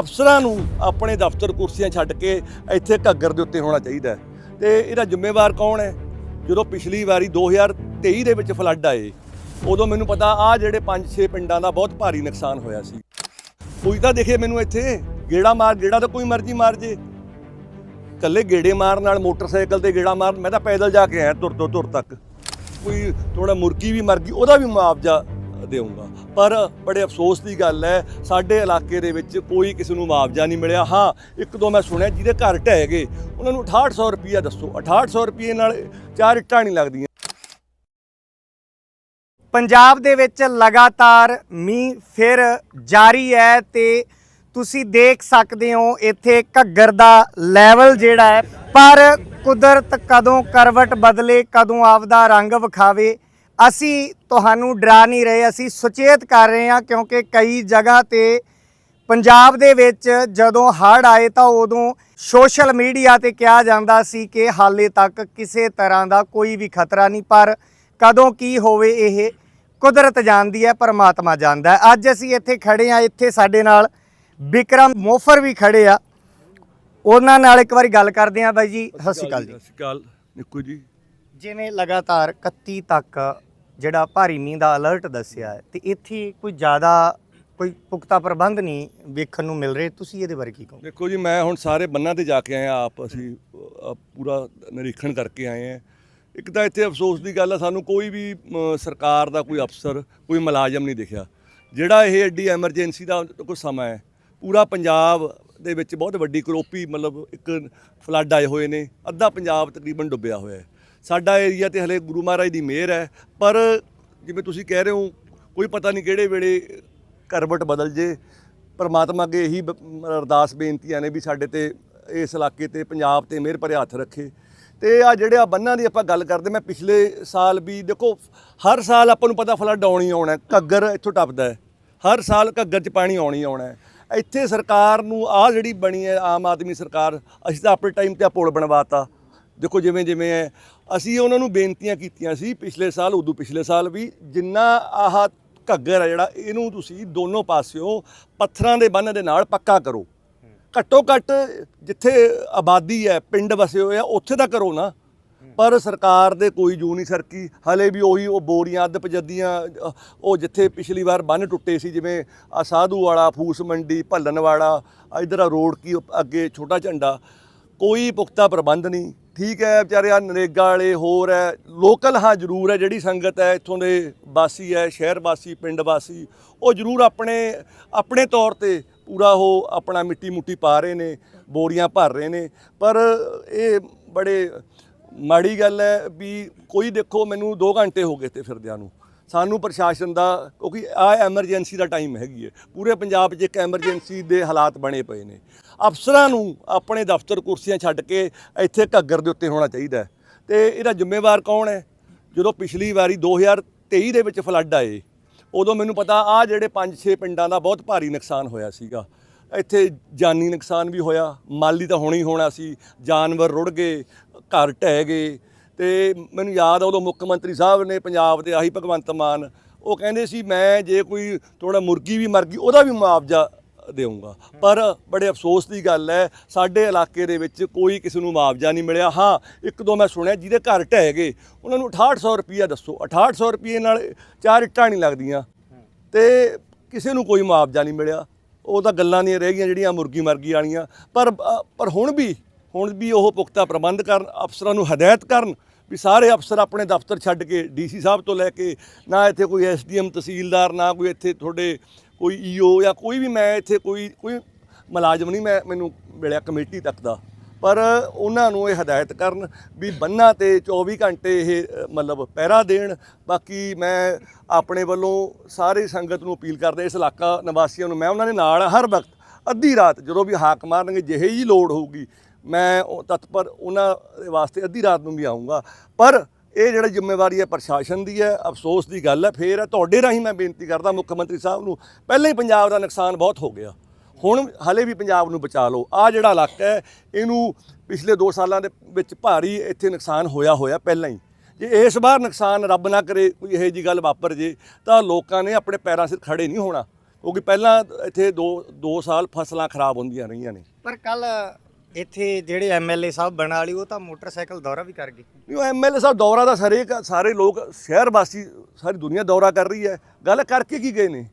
ਅਫਸਰਾਂ ਨੂੰ ਆਪਣੇ ਦਫ਼ਤਰ ਕੁਰਸੀਆਂ ਛੱਡ ਕੇ ਇੱਥੇ ਘੱਗਰ ਦੇ ਉੱਤੇ ਹੋਣਾ ਚਾਹੀਦਾ ਹੈ। ਤੇ ਇਹਦਾ ਜ਼ਿੰਮੇਵਾਰ ਕੌਣ ਹੈ? ਜਦੋਂ ਪਿਛਲੀ ਵਾਰੀ 2023 ਦੇ ਵਿੱਚ ਫਲੱਡ ਆਏ, ਉਦੋਂ ਮੈਨੂੰ ਪਤਾ ਆ ਜਿਹੜੇ 5-6 ਪਿੰਡਾਂ ਦਾ ਬਹੁਤ ਭਾਰੀ ਨੁਕਸਾਨ ਹੋਇਆ ਸੀ। ਕੋਈ ਤਾਂ ਦੇਖੇ ਮੈਨੂੰ ਇੱਥੇ, ਗੇੜਾ ਮਾਰ, ਗੇੜਾ ਤਾਂ ਕੋਈ ਮਰਜ਼ੀ ਮਾਰ ਜੇ। ਕੱਲੇ ਗੇੜੇ ਮਾਰਨ ਨਾਲ ਮੋਟਰਸਾਈਕਲ ਤੇ ਗੇੜਾ ਮਾਰ ਮੈਂ ਤਾਂ ਪੈਦਲ ਜਾ ਕੇ ਆਇਆ ਤੁਰ ਤੋਂ ਤੁਰ ਤੱਕ। ਕੋਈ ਥੋੜਾ ਮੁਰਗੀ ਵੀ ਮਰ ਗਈ, ਉਹਦਾ ਵੀ ਮੁਆਵਜ਼ਾ ਦੇਊਂਗਾ। ਪਰ ਬੜੇ ਅਫਸੋਸ ਦੀ ਗੱਲ ਹੈ, ਸਾਡੇ ਇਲਾਕੇ ਦੇ ਵਿੱਚ ਕੋਈ ਕਿਸੇ ਨੂੰ ਮੁਆਵਜ਼ਾ ਨਹੀਂ ਮਿਲਿਆ। ਹਾਂ, ਇੱਕ ਦੋ ਮੈਂ ਸੁਣਿਆ, ਜਿਹਦੇ ਘਰ ਢਹਿ ਗਏ ਉਹਨਾਂ ਨੂੰ 6800 ਰੁਪਈਆ ਦੱਸੋ। 6800 ਰੁਪਏ ਨਾਲ ਚਾਰ ਇੱਟਾਂ ਨਹੀਂ ਲੱਗਦੀਆਂ। ਪੰਜਾਬ ਦੇ ਵਿੱਚ ਲਗਾਤਾਰ ਮੀਂਹ ਫਿਰ ਜਾਰੀ ਹੈ ਤੇ ਤੁਸੀਂ ਦੇਖ ਸਕਦੇ ਹੋ, ਇੱਥੇ ਘੱਗਰ ਦਾ ਲੈਵਲ ਜਿਹੜਾ ਹੈ, ਪਰ ਕੁਦਰਤ ਕਦੋਂ ਕਰਵਟ ਬਦਲੇ, ਕਦੋਂ ਆਪਦਾ ਰੰਗ ਵਿਖਾਵੇ ਅਸੀਂ ਤੁਹਾਨੂੰ ਡਰਾ ਨਹੀਂ ਰਹੇ ਅਸੀਂ ਸੁਚੇਤ ਕਰ ਰਹੇ ਹਾਂ ਕਿਉਂਕਿ ਕਈ ਜਗ੍ਹਾ ਤੇ ਪੰਜਾਬ ਦੇ ਵਿੱਚ ਜਦੋਂ ਹੜ੍ਹ ਆਏ ਤਾਂ ਉਦੋਂ ਸੋਸ਼ਲ ਮੀਡੀਆ ਤੇ ਕਿਹਾ ਜਾਂਦਾ ਸੀ ਕਿ ਹਾਲੇ ਤੱਕ ਕਿਸੇ ਤਰ੍ਹਾਂ ਦਾ ਕੋਈ ਵੀ ਖਤਰਾ ਨਹੀਂ ਪਰ ਕਦੋਂ ਕੀ ਹੋਵੇ ਇਹ ਕੁਦਰਤ ਜਾਣਦੀ ਹੈ ਪਰਮਾਤਮਾ ਜਾਣਦਾ ਹੈ। ਅੱਜ ਅਸੀਂ ਇੱਥੇ ਖੜੇ ਆ ਇੱਥੇ ਸਾਡੇ ਨਾਲ ਵਿਕਰਮ ਮੋਫਰ ਵੀ ਖੜੇ ਆ। ਉਹਨਾਂ ਨਾਲ ਇੱਕ ਵਾਰੀ ਗੱਲ ਕਰਦੇ ਆ ਬਾਈ ਜੀ ਸਤਿ ਸ਼੍ਰੀ ਅਕਾਲ ਜੀ। ਸਤਿ ਸ਼੍ਰੀ ਅਕਾਲ ਨਿੱਕੂ ਜੀ ਜਿਵੇਂ ਲਗਾਤਾਰ 31 ਤੱਕ ਜਿਹੜਾ ਭਾਰੀ ਮੀਂਹ ਦਾ ਅਲਰਟ ਦੱਸਿਆ ਹੈ ਤੇ ਇੱਥੇ ਕੋਈ ਜ਼ਿਆਦਾ ਕੋਈ ਪੁਖਤਾ ਪ੍ਰਬੰਧ ਨਹੀਂ ਵੇਖਣ ਨੂੰ ਮਿਲ ਰਹੇ। ਤੁਸੀਂ ਇਹਦੇ ਬਾਰੇ ਕੀ ਕਹੋ ਦੇਖੋ ਜੀ ਮੈਂ ਹੁਣ ਸਾਰੇ ਬੰਨਾਂ ਤੇ ਜਾ ਕੇ ਆਇਆ ਆਪ ਅਸੀਂ ਅ, ਪੂਰਾ ਨਿਰੀਖਣ ਕਰਕੇ ਆਏ ਹਾਂ। ਇੱਕ ਤਾਂ ਇੱਥੇ ਅਫਸੋਸ ਦੀ ਗੱਲ ਹੈ ਸਾਨੂੰ ਕੋਈ ਵੀ ਅ, ਸਰਕਾਰ ਦਾ ਕੋਈ ਅਫਸਰ ਕੋਈ ਮੁਲਾਜ਼ਮ ਨਹੀਂ ਦਿਖਿਆ। ਜਿਹੜਾ ਇਹ ਐਡੀ ਐਮਰਜੈਂਸੀ ਦਾ ਕੋਈ ਸਮਾਂ ਹੈ ਪੂਰਾ ਪੰਜਾਬ ਦੇ ਵਿੱਚ ਬਹੁਤ ਵੱਡੀ ਕਰੋਪੀ ਮਤਲਬ ਇੱਕ ਫਲੱਡ ਆਏ ਹੋਏ ਨੇ ਅੱਧਾ ਪੰਜਾਬ ਤਕਰੀਬਨ ਡੁੱਬਿਆ ਹੋਇਆ ਹੈ। ਸਾਡਾ ਏਰੀਆ ਤੇ ਹਲੇ ਗੁਰੂ ਮਹਾਰਾਜ ਦੀ ਮਿਹਰ ਹੈ, ਪਰ ਜਿਵੇਂ ਤੁਸੀਂ ਕਹਿ ਰਹੇ ਹੋ, ਕੋਈ ਪਤਾ ਨਹੀਂ ਕਿਹੜੇ ਵੇਲੇ ਕਰਵਟ ਬਦਲ ਜੇ। ਪਰਮਾਤਮਾ ਅੱਗੇ ਇਹੀ ਬ- ਅਰਦਾਸ ਬੇਨਤੀਆਂ ਨੇ ਵੀ ਸਾਡੇ ਤੇ, ਇਸ ਇਲਾਕੇ ਤੇ, ਪੰਜਾਬ ਤੇ ਮਿਹਰ ਭਰੇ ਹੱਥ ਰੱਖੇ। ਤੇ ਆ ਜਿਹੜੇ ਆ ਬੰਨਾਂ ਦੀ ਆਪਾਂ ਗੱਲ ਕਰਦੇ, ਮੈਂ ਪਿਛਲੇ ਸਾਲ ਵੀ ਦੇਖੋ, ਹਰ ਸਾਲ ਆਪਾਂ ਨੂੰ ਪਤਾ ਫਲੱਡ ਆਉਣੀ ਆਉਣਾ ਘੱਗਰ ਇੱਥੋਂ ਟੱਪਦਾ ਹੈ। ਹਰ ਸਾਲ ਘੱਗਰ 'ਚ ਪਾਣੀ ਆਉਣੀ ਆਉਣਾ ਹੈ। ਇੱਥੇ ਸਰਕਾਰ ਨੂੰ ਆ ਜਿਹੜੀ ਬਣੀ ਹੈ, ਆਮ ਆਦਮੀ ਸਰਕਾਰ, ਅਸੀਂ ਤਾਂ ਆਪਣੇ ਟਾਈਮ ਤੇ ਆ ਪੁਲ ਬਣਵਾਤਾ। ਦੇਖੋ ਜਿਵੇਂ ਜਿਵੇਂ ਹੈ ਅਸੀਂ ਉਹਨਾਂ ਨੂੰ ਬੇਨਤੀਆਂ ਕੀਤੀਆਂ ਸੀ ਪਿਛਲੇ ਸਾਲ, ਉਦੋਂ ਪਿਛਲੇ ਸਾਲ ਵੀ ਜਿੰਨਾ ਆਹ ਘੱਗਰ ਹੈ ਜਿਹੜਾ, ਇਹਨੂੰ ਤੁਸੀਂ ਦੋਨੋਂ ਪਾਸਿਓਂ ਪੱਥਰਾਂ ਦੇ ਬੰਨ ਦੇ ਨਾਲ ਪੱਕਾ ਕਰੋ। ਘੱਟੋ ਘੱਟ ਜਿੱਥੇ ਆਬਾਦੀ ਹੈ, ਪਿੰਡ ਵਸੇ ਹੋਏ ਆ, ਉੱਥੇ ਤਾਂ ਕਰੋ ਨਾ। ਪਰ ਸਰਕਾਰ ਦੇ ਕੋਈ ਜੂ ਨਹੀਂ ਸਰਕੀ। ਹਲੇ ਵੀ ਉਹੀ ਉਹ ਬੋਰੀਆਂ ਅੱਧ ਪਜੱਦੀਆਂ ਉਹ ਜਿੱਥੇ ਪਿਛਲੀ ਵਾਰ ਬੰਨ ਟੁੱਟੇ ਸੀ, ਜਿਵੇਂ ਆ ਸਾਧੂ ਵਾਲਾ, ਫੂਸ ਮੰਡੀ ਭੱਲਣ ਵਾਲਾ ਇਧਰ ਆ ਰੋਡ ਕੀ ਅੱਗੇ ਛੋਟਾ ਝੰਡਾ, ਕੋਈ ਪੁਖਤਾ ਪ੍ਰਬੰਧ ਨਹੀਂ। ਠੀਕ ਹੈ, ਵਿਚਾਰੇ ਆ ਨਰੇਗਾ ਵਾਲੇ ਹੋਰ ਹੈ ਲੋਕਲ ਹਾਂ ਜ਼ਰੂਰ ਹੈ, ਜਿਹੜੀ ਸੰਗਤ ਹੈ, ਇੱਥੋਂ ਦੇ ਵਾਸੀ ਹੈ, ਸ਼ਹਿਰ ਵਾਸੀ, ਪਿੰਡ ਵਾਸੀ, ਉਹ ਜ਼ਰੂਰ ਆਪਣੇ ਆਪਣੇ ਤੌਰ ਤੇ ਪੂਰਾ ਉਹ ਆਪਣਾ ਮਿੱਟੀ ਮੁੱਟੀ ਪਾ ਰਹੇ ਨੇ, ਬੋਰੀਆਂ ਭਰ ਰਹੇ ਨੇ, ਪਰ ਇਹ ਬੜੇ ਮਾੜੀ ਗੱਲ ਹੈ ਵੀ ਕੋਈ ਦੇਖੋ, ਮੈਨੂੰ 2 ਘੰਟੇ ਹੋ ਗਏ ਤੇ ਫਿਰਦਿਆਂ ਨੂੰ। ਸਾਨੂੰ ਪ੍ਰਸ਼ਾਸਨ ਦਾ, ਕਿਉਂਕਿ ਆ ਐਮਰਜੈਂਸੀ ਦਾ ਟਾਈਮ ਹੈਗੀ ਹੈ। ਪੂਰੇ ਪੰਜਾਬ 'ਚ ਇੱਕ ਐਮਰਜੈਂਸੀ ਦੇ ਹਾਲਾਤ ਬਣੇ ਪਏ ਨੇ। ਅਫਸਰਾਂ ਨੂੰ ਆਪਣੇ ਦਫ਼ਤਰ ਕੁਰਸੀਆਂ ਛੱਡ ਕੇ ਇੱਥੇ ਘੱਗਰ ਦੇ ਉੱਤੇ ਹੋਣਾ ਚਾਹੀਦਾ ਹੈ। ਤੇ ਇਹਦਾ ਜ਼ਿੰਮੇਵਾਰ ਕੌਣ ਹੈ? ਜਦੋਂ ਪਿਛਲੀ ਵਾਰੀ 2023 ਦੇ ਵਿੱਚ ਫਲੱਡ ਆਏ, ਉਦੋਂ ਮੈਨੂੰ ਪਤਾ ਆ ਜਿਹੜੇ 5-6 ਪਿੰਡਾਂ ਦਾ ਬਹੁਤ ਭਾਰੀ ਨੁਕਸਾਨ ਹੋਇਆ ਸੀਗਾ। ਇੱਥੇ ਜਾਨੀ ਨੁਕਸਾਨ ਵੀ ਹੋਇਆ, ਮਾਲੀ ਤਾਂ ਹੋਣਾ ਹੀ ਹੋਣਾ ਸੀ, ਜਾਨਵਰ ਰੁੜ ਗਏ, ਘਰ ਢਹਿ ਗਏ। ਤੇ ਮੈਨੂੰ ਯਾਦ ਆ ਉਦੋਂ ਮੁੱਖ ਮੰਤਰੀ ਸਾਹਿਬ ਨੇ ਪੰਜਾਬ ਦੇ ਆਹੀ ਭਗਵੰਤ ਮਾਨ, ਉਹ ਕਹਿੰਦੇ ਸੀ, ਮੈਂ ਜੇ ਕੋਈ ਥੋੜਾ ਮੁਰਗੀ ਵੀ ਮਰ ਗਈ, ਉਹਦਾ ਵੀ ਮੁਆਵਜ਼ਾ ਦੇਊਂਗਾ। ਪਰ ਬੜੇ ਅਫਸੋਸ ਦੀ ਗੱਲ ਹੈ, ਸਾਡੇ ਇਲਾਕੇ ਦੇ ਵਿੱਚ ਕੋਈ ਕਿਸੇ ਨੂੰ ਮੁਆਵਜ਼ਾ ਨਹੀਂ ਮਿਲਿਆ। ਹਾਂ, ਇੱਕ ਦੋ ਮੈਂ ਸੁਣਿਆ, ਜਿਹਦੇ ਘਰ ਢਹਿ ਗਏ, ਉਹਨਾਂ ਨੂੰ 6800 ਰੁਪਈਆ ਦੱਸੋ। 6800 ਰੁਪਏ ਨਾਲ ਚਾਰ ਇੱਟਾਂ ਨਹੀਂ ਲੱਗਦੀਆਂ। ਤੇ ਕਿਸੇ ਨੂੰ ਕੋਈ ਮੁਆਵਜ਼ਾ ਨਹੀਂ ਮਿਲਿਆ। ਉਹ ਤਾਂ ਗੱਲਾਂ ਨਹੀਂ ਰਹਿ ਗਈਆਂ, ਜਿਹੜੀਆਂ ਮੁਰਗੀ ਮਰਗੀ ਵਾਲੀਆਂ। ਪਰ ਪਰ ਹੁਣ ਵੀ ਹੁਣ ਵੀ ਉਹ ਪੁਖਤਾ ਪ੍ਰਬੰਧ ਕਰਨ, ਅਫਸਰਾਂ ਨੂੰ ਹਦਾਇਤ ਕਰਨ ਵੀ ਸਾਰੇ ਅਫਸਰ ਆਪਣੇ ਦਫ਼ਤਰ ਛੱਡ ਕੇ ਡੀਸੀ ਸਾਹਿਬ ਤੋਂ ਲੈ ਕੇ, ਨਾ ਇੱਥੇ ਕੋਈ ਐਸਡੀਐਮ, ਤਹਿਸੀਲਦਾਰ, ਨਾ ਕੋਈ ਇੱਥੇ ਤੁਹਾਡੇ ਕੋਈ ਈਓ ਜਾਂ ਕੋਈ ਵੀ ਮੈਂ ਇੱਥੇ ਕੋਈ ਕੋਈ ਮੁਲਾਜ਼ਮ ਨਹੀਂ ਮੈਂ ਮੈਨੂੰ ਮਿਲਿਆ ਕਮੇਟੀ ਤੱਕ ਦਾ। ਪਰ ਉਹਨਾਂ ਨੂੰ ਇਹ ਹਦਾਇਤ ਕਰਨ ਵੀ ਬੰਨਾਂ ਤੇ 24 ਘੰਟੇ ਇਹ, ਮਤਲਬ ਪਹਿਰਾ ਦੇਣ। ਬਾਕੀ ਮੈਂ ਆਪਣੇ ਵੱਲੋਂ ਸਾਰੀ ਸੰਗਤ ਨੂੰ ਅਪੀਲ ਕਰਦਾ, ਇਸ ਇਲਾਕਾ ਨਿਵਾਸੀਆਂ ਨੂੰ, ਮੈਂ ਉਹਨਾਂ ਦੇ ਨਾਲ ਹਰ ਵਕਤ, ਅੱਧੀ ਰਾਤ ਜਦੋਂ ਵੀ ਹਾਕ ਮਾਰਨਗੇ, ਜਿਹੇ ਹੀ ਲੋੜ ਹੋਊਗੀ, ਮੈਂ ਤਤਪਰ ਉਹਨਾਂ ਦੇ ਵਾਸਤੇ ਅੱਧੀ ਰਾਤ ਨੂੰ ਵੀ ਆਉਂਗਾ ਪਰ ਇਹ ਜਿਹੜੀ ਜ਼ਿੰਮੇਵਾਰੀ ਹੈ ਪ੍ਰਸ਼ਾਸਨ ਦੀ ਹੈ, ਅਫਸੋਸ ਦੀ ਗੱਲ ਹੈ, ਫੇਰ ਹੈ ਤੁਹਾਡੇ ਰਾਹੀਂ ਮੈਂ ਬੇਨਤੀ ਕਰਦਾ ਮੁੱਖ ਮੰਤਰੀ ਸਾਹਿਬ ਨੂੰ, ਪਹਿਲਾਂ ਹੀ ਪੰਜਾਬ ਦਾ ਨੁਕਸਾਨ ਬਹੁਤ ਹੋ ਗਿਆ। ਹੁਣ ਹਲੇ ਵੀ ਪੰਜਾਬ ਨੂੰ ਬਚਾ ਲਓ। ਆ ਜਿਹੜਾ ਇਲਾਕਾ ਹੈ, ਇਹਨੂੰ ਪਿਛਲੇ 2 ਸਾਲਾਂ ਦੇ ਵਿੱਚ ਭਾਰੀ ਇੱਥੇ ਨੁਕਸਾਨ ਹੋਇਆ ਹੋਇਆ ਪਹਿਲਾਂ ਹੀ। ਜੇ ਇਸ ਵਾਰ ਨੁਕਸਾਨ ਰੱਬ ਨਾ ਕਰੇ, ਕੋਈ ਇਹੋ ਜੀ ਗੱਲ ਵਾਪਰ ਜੇ, ਤਾਂ ਲੋਕਾਂ ਨੇ ਆਪਣੇ ਪੈਰਾਂ ਸਿਰ ਖੜੇ ਨਹੀਂ ਹੋਣਾ। ਕਿਉਂਕਿ ਪਹਿਲਾਂ ਇੱਥੇ 2 2 ਸਾਲ ਫਸਲਾਂ ਖਰਾਬ ਹੁੰਦੀਆਂ ਰਹੀਆਂ ਨੇ। ਪਰ ਕੱਲ ਇੱਥੇ ਜਿਹੜੇ ਐਮਐਲਏ ਸਾਹਿਬ ਬਣਾ ਲਈ ਉਹ ਤਾਂ ਮੋਟਰਸਾਈਕਲ ਦੌਰਾ ਵੀ ਕਰ ਗਏ। ਨਹੀਂ, ਉਹ ਐਮਐਲਏ ਸਾਹਿਬ ਦੌਰਾ ਦਾ ਸਾਰੇ ਸਾਰੇ ਲੋਕ, ਸ਼ਹਿਰ ਵਾਸੀ, ਸਾਰੀ ਦੁਨੀਆ ਦੌਰਾ ਕਰ ਰਹੀ ਹੈ। ਗੱਲ ਕਰਕੇ ਕੀ ਗਏ ਨੇ?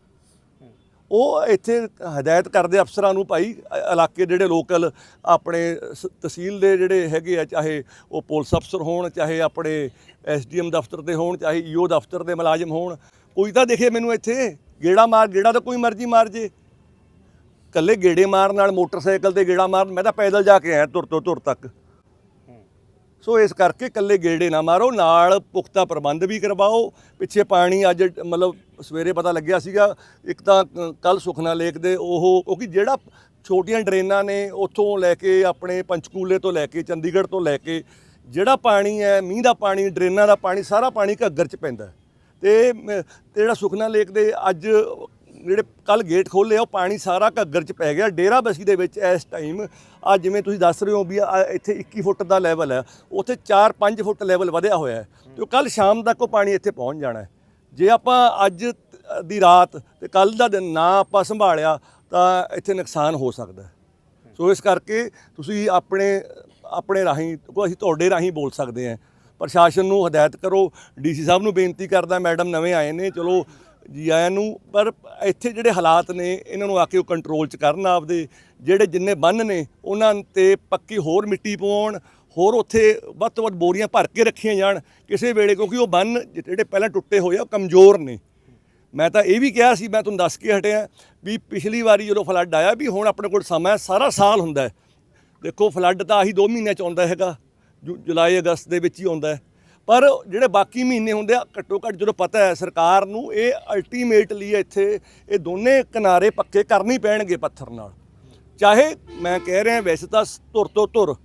ਉਹ ਇੱਥੇ ਹਦਾਇਤ ਕਰਦੇ ਅਫਸਰਾਂ ਨੂੰ, ਭਾਈ ਇਲਾਕੇ ਦੇ ਜਿਹੜੇ ਲੋਕਲ, ਆਪਣੇ ਸ- ਤਹਿਸੀਲ ਦੇ ਜਿਹੜੇ ਹੈਗੇ ਆ, ਚਾਹੇ ਉਹ ਪੁਲਿਸ ਅਫਸਰ ਹੋਣ, ਚਾਹੇ ਆਪਣੇ ਐਸਡੀਐਮ ਦਫ਼ਤਰ ਦੇ ਹੋਣ, ਚਾਹੇ ਈਓ ਦਫ਼ਤਰ ਦੇ ਮੁਲਾਜ਼ਮ ਹੋਣ, ਕੋਈ ਤਾਂ ਦੇਖੇ ਮੈਨੂੰ ਇੱਥੇ, ਗੇੜਾ ਮਾਰ, ਗੇੜਾ ਤਾਂ ਕੋਈ ਮਰਜ਼ੀ ਮਾਰ ਜੇ। ਕੱਲੇ ਗੇੜੇ ਮਾਰਨ ਨਾਲ ਮੋਟਰਸਾਈਕਲ ਤੇ ਗੇੜਾ ਮਾਰਨ, ਮੈਂ ਤਾਂ ਪੈਦਲ ਜਾ ਕੇ ਆਇਆ ਤੁਰ ਤੋਂ ਤੁਰ ਤੱਕ ਸੋ ਇਸ ਕਰਕੇ ਕੱਲੇ ਗੇੜੇ ਨਾ ਮਾਰੋ, ਨਾਲ ਪੁਖਤਾ ਪ੍ਰਬੰਧ ਵੀ ਕਰਵਾਓ ਪਿੱਛੇ ਪਾਣੀ ਅੱਜ ਮਤਲਬ ਸਵੇਰੇ ਪਤਾ ਲੱਗਿਆ ਸੀਗਾ, ਇੱਕ ਤਾਂ ਕੱਲ ਸੁਖਨਾ ਲੇਕ ਦੇ ਉਹ, ਕਿਉਂਕਿ ਜਿਹੜਾ ਛੋਟੀਆਂ ਡਰੇਨਾਂ ਨੇ ਉੱਥੋਂ ਲੈ ਕੇ ਆਪਣੇ ਪੰਚਕੂਲੇ ਤੋਂ ਲੈ ਕੇ ਚੰਡੀਗੜ੍ਹ ਤੋਂ ਲੈ ਕੇ, ਜਿਹੜਾ ਪਾਣੀ ਹੈ, ਮੀਂਹ ਦਾ ਪਾਣੀ, ਡਰੇਨਾਂ ਦਾ ਪਾਣੀ, ਸਾਰਾ ਪਾਣੀ ਘੱਗਰ 'ਚ ਪੈਂਦਾ ਹੈ। ਤੇ ਜਿਹੜਾ ਸੁਖਨਾ ਲੇਕ ਦੇ ਅੱਜ ਜਿਹੜੇ ਕੱਲ ਗੇਟ ਖੋਲ੍ਹੇ ਆ, ਉਹ ਪਾਣੀ ਸਾਰਾ ਘੱਗਰ 'ਚ ਪੈ ਗਿਆ। ਡੇਰਾ ਬਸੀ ਦੇ ਵਿੱਚ ਇਸ ਟਾਈਮ ਆ ਜਿਵੇਂ ਤੁਸੀਂ ਦੱਸ ਰਹੇ ਹੋ ਵੀ ਆਹ ਇੱਥੇ 21 ਫੁੱਟ ਦਾ ਲੈਵਲ ਹੈ ਉੱਥੇ 4-5 ਫੁੱਟ ਲੈਵਲ ਵਧਿਆ ਹੋਇਆ ਹੈ। ਤੇ ਕੱਲ ਸ਼ਾਮ ਤੱਕ ਉਹ ਪਾਣੀ ਇੱਥੇ ਪਹੁੰਚ ਜਾਣਾ ਹੈ। ਜੇ ਆਪਾਂ ਅੱਜ ਦੀ ਰਾਤ ਤੇ ਕੱਲ ਦਾ ਦਿਨ ਨਾ ਆਪਾਂ ਸੰਭਾਲਿਆ, ਤਾਂ ਇੱਥੇ ਨੁਕਸਾਨ ਹੋ ਸਕਦਾ ਸੋ ਇਸ ਕਰਕੇ ਤੁਸੀਂ ਆਪਣੇ ਆਪਣੇ ਰਾਹੀਂ ਅਸੀਂ ਤੁਹਾਡੇ ਰਾਹੀਂ ਬੋਲ ਸਕਦੇ ਹਾਂ। ਪ੍ਰਸ਼ਾਸਨ ਨੂੰ ਹਦਾਇਤ ਕਰੋ। ਡੀਸੀ ਸਾਹਿਬ ਨੂੰ ਬੇਨਤੀ ਕਰਦਾ, ਮੈਡਮ ਨਵੇਂ ਆਏ ਨੇ, ਚਲੋ ਜੀ ਆਇਆਂ ਨੂੰ ਪਰ ਇੱਥੇ ਜਿਹੜੇ ਹਾਲਾਤ ਨੇ, ਇਹਨਾਂ ਨੂੰ ਆ ਕੇ ਉਹ ਕੰਟਰੋਲ ਚ ਕਰਨ ਆਪਦੇ। ਜਿਹੜੇ ਜਿੰਨੇ ਬੰਨ ਨੇ, ਉਹਨਾਂ ਤੇ ਪੱਕੀ ਹੋਰ ਮਿੱਟੀ ਪਵਾਉਣ, ਹੋਰ ਉੱਥੇ ਵੱਧ ਤੋਂ ਵੱਧ ਬੋਰੀਆਂ ਭਰ ਕੇ ਰੱਖੀਆਂ ਜਾਣ, ਕਿਸੇ ਵੇਲੇ, ਕਿਉਂਕਿ ਉਹ ਬੰਨ ਜਿਹੜੇ ਪਹਿਲਾਂ ਟੁੱਟੇ ਹੋਏ ਆ, ਉਹ ਕਮਜ਼ੋਰ ਨੇ। ਮੈਂ ਤਾਂ ਇਹ ਵੀ ਕਿਹਾ ਸੀ, ਮੈਂ ਤੁਹਾਨੂੰ ਦੱਸ ਕੇ ਹਟਿਆ ਵੀ ਪਿਛਲੀ ਵਾਰੀ ਜਦੋਂ ਫਲੱਡ ਆਇਆ, ਵੀ ਹੁਣ ਆਪਣੇ ਕੋਲ ਸਮਾਂ ਸਾਰਾ ਸਾਲ ਹੁੰਦਾ ਦੇਖੋ ਫਲੱਡ ਤਾਂ ਆਹੀ 2 ਮਹੀਨਿਆਂ ਚ ਆਉਂਦਾ ਹੈਗਾ, ਜੁ- ਜੁਲਾਈ, ਅਗਸਤ ਦੇ ਵਿੱਚ ਹੀ ਆਉਂਦਾ ਪਰ ਜਿਹੜੇ ਬਾਕੀ ਮਹੀਨੇ ਹੁੰਦੇ ਆ, ਘੱਟੋ ਘੱਟ ਜਦੋਂ ਪਤਾ ਹੈ ਸਰਕਾਰ ਨੂੰ, ਇਹ ਅਲਟੀਮੇਟਲੀ ਇੱਥੇ, ਇਹ ਦੋਨੇ ਕਿਨਾਰੇ ਪੱਕੇ ਕਰਨੀ ਪੈਣਗੇ ਪੱਥਰ ਨਾਲ। ਚਾਹੇ ਮੈਂ ਕਹਿ ਰਿਹਾ, ਵੈਸੇ ਤਾਂ ਧੁਰ ਤੋਂ ਧੁਰ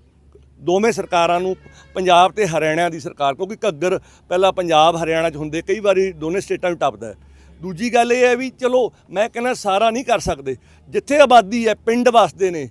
ਦੋਵੇਂ ਸਰਕਾਰਾਂ ਨੂੰ, ਪੰਜਾਬ ਤੇ ਹਰਿਆਣਾ ਦੀ ਸਰਕਾਰ, ਕਿਉਂਕਿ ਘੱਗਰ ਪਹਿਲਾਂ ਪੰਜਾਬ, ਹਰਿਆਣਾ 'ਚ ਹੁੰਦੇ, ਕਈ ਵਾਰੀ ਦੋਨੇ ਸਟੇਟਾਂ ਨੂੰ ਟੱਪਦਾ ਹੈ। ਦੂਜੀ ਗੱਲ ਇਹ ਹੈ ਵੀ, ਚਲੋ, ਮੈਂ ਕਹਿੰਦਾ ਸਾਰਾ ਨਹੀਂ ਕਰ ਸਕਦੇ। ਜਿੱਥੇ ਆਬਾਦੀ ਹੈ, ਪਿੰਡ ਵਸਦੇ ਨੇ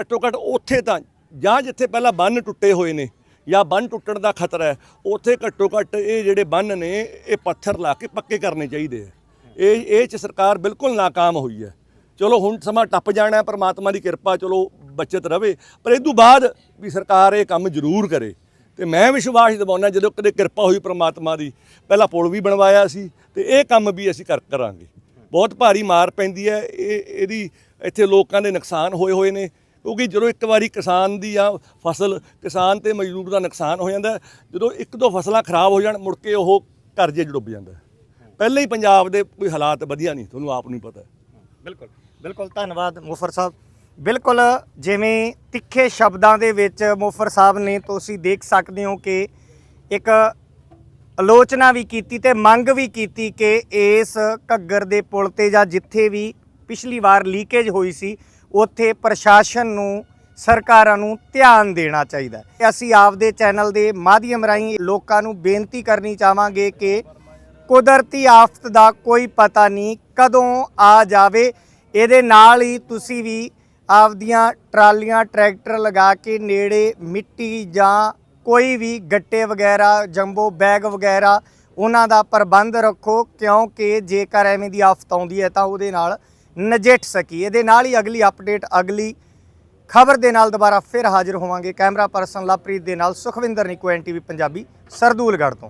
ਘੱਟੋ ਘੱਟ ਉੱਥੇ ਤਾਂ, ਜਾਂ ਜਿੱਥੇ ਪਹਿਲਾਂ ਬੰਨ ਟੁੱਟੇ ਹੋਏ ਨੇ ਜਾਂ ਬੰਨ ਟੁੱਟਣ ਦਾ ਖਤਰਾ ਹੈ ਉੱਥੇ ਘੱਟੋ ਘੱਟ ਇਹ ਜਿਹੜੇ ਬੰਨ ਨੇ ਇਹ ਪੱਥਰ ਲਾ ਕੇ ਪੱਕੇ ਕਰਨੇ ਚਾਹੀਦੇ ਆ। ਇਹ ਇਹ ਚ ਸਰਕਾਰ ਬਿਲਕੁਲ ਨਾਕਾਮ ਹੋਈ ਹੈ। ਚਲੋ ਹੁਣ ਸਮਾਂ ਟੱਪ ਜਾਣਾ ਹੈ, ਪ੍ਰਮਾਤਮਾ ਦੀ ਕਿਰਪਾ ਚਲੋ ਬਚਤ ਰਵੇ ਪਰ ਇਹ ਤੋਂ ਬਾਅਦ ਵੀ ਸਰਕਾਰ ਇਹ ਕੰਮ ਜ਼ਰੂਰ ਕਰੇ। ਤੇ ਮੈਂ ਵਿਸ਼ਵਾਸ ਦਿਵਾਉਣਾ ਜਦੋਂ ਕਦੇ ਕਿਰਪਾ ਹੋਈ ਪ੍ਰਮਾਤਮਾ ਦੀ ਪਹਿਲਾਂ ਪੁਲ ਵੀ ਬਣਵਾਇਆ ਸੀ ਤੇ ਇਹ ਕੰਮ ਵੀ ਅਸੀਂ ਕਰ ਕਰਾਂਗੇ। ਬਹੁਤ ਭਾਰੀ ਮਾਰ ਪੈਂਦੀ ਹੈ ਇਹ ਇਹਦੀ ਇੱਥੇ ਲੋਕਾਂ ਦੇ ਨੁਕਸਾਨ ਹੋਏ ਹੋਏ ਨੇ ਕਿਉਂਕਿ ਜਦੋਂ ਇੱਕ ਵਾਰੀ ਕਿਸਾਨ ਦੀ ਆ ਫਸਲ ਕਿਸਾਨ ਤੇ ਮਜ਼ਦੂਰ ਦਾ ਨੁਕਸਾਨ ਹੋ ਜਾਂਦਾ, ਜਦੋਂ ਇੱਕ ਦੋ ਫਸਲਾਂ ਖਰਾਬ ਹੋ ਜਾਣ, ਮੁੜ ਕੇ ਉਹ ਕਰਜ਼ੇ 'ਚ ਡੁੱਬ ਜਾਂਦਾ। ਪਹਿਲਾਂ ਹੀ ਪੰਜਾਬ ਦੇ ਕੋਈ ਹਾਲਾਤ ਵਧੀਆ ਨਹੀਂ, ਤੁਹਾਨੂੰ ਆਪ ਨੂੰ ਪਤਾ। ਬਿਲਕੁਲ ਬਿਲਕੁਲ, ਧੰਨਵਾਦ ਮੁਫਰ ਸਾਹਿਬ। ਬਿਲਕੁਲ, ਜਿਵੇਂ ਤਿੱਖੇ ਸ਼ਬਦਾਂ ਦੇ ਵਿੱਚ ਮੁਫਰ ਸਾਹਿਬ ਨੇ ਤੁਸੀਂ ਦੇਖ ਸਕਦੇ ਹੋ ਕਿ ਇੱਕ ਆਲੋਚਨਾ ਵੀ ਕੀਤੀ ਤੇ ਮੰਗ ਵੀ ਕੀਤੀ ਕਿ ਇਸ ਘੱਗਰ ਦੇ ਪੁਲ ਤੇ ਜਾਂ ਜਿੱਥੇ ਵੀ ਪਿਛਲੀ ਵਾਰ ਲੀਕੇਜ ਹੋਈ ਸੀ ਉੱਥੇ ਪ੍ਰਸ਼ਾਸਨ ਨੂੰ, ਸਰਕਾਰਾਂ ਨੂੰ ਧਿਆਨ ਦੇਣਾ ਚਾਹੀਦਾ ਅਸੀਂ ਆਪਦੇ ਚੈਨਲ ਦੇ ਮਾਧਿਅਮ ਰਾਹੀਂ ਲੋਕਾਂ ਨੂੰ ਬੇਨਤੀ ਕਰਨੀ ਚਾਹਾਂਗੇ ਕਿ ਕੁਦਰਤੀ ਆਫਤ ਦਾ ਕੋਈ ਪਤਾ ਨਹੀਂ ਕਦੋਂ ਆ ਜਾਵੇ। ਇਹਦੇ ਨਾਲ ਹੀ ਤੁਸੀਂ ਵੀ ਆਪਦੀਆਂ ਟਰਾਲੀਆਂ, ਟਰੈਕਟਰ ਲਗਾ ਕੇ ਨੇੜੇ ਮਿੱਟੀ ਜਾਂ ਕੋਈ ਵੀ ਗੱਟੇ ਵਗੈਰਾ, ਜੰਬੋ ਬੈਗ ਵਗੈਰਾ, ਉਹਨਾਂ ਦਾ ਪ੍ਰਬੰਧ ਰੱਖੋ, ਕਿਉਂਕਿ ਜੇਕਰ ਐਵੇਂ ਦੀ ਆਫਤ ਆਉਂਦੀ ਹੈ ਤਾਂ ਉਹਦੇ ਨਾਲ ਨਜਿੱਠ ਸਕੀ। ਇਹਦੇ ਨਾਲ ਹੀ ਅਗਲੀ ਅਪਡੇਟ ਅਗਲੀ ਖਬਰ ਦੇ ਨਾਲ ਦੁਬਾਰਾ ਫਿਰ ਹਾਜ਼ਰ ਹੋਵਾਂਗੇ। ਕੈਮਰਾ ਪਰਸਨ ਲਵਪ੍ਰੀਤ ਦੇ ਨਾਲ ਸੁਖਵਿੰਦਰ ਨਿਕੋ ਐਨਟੀਵੀ ਪੰਜਾਬੀ, ਸਰਦੂਲਗੜ੍ਹ ਤੋਂ।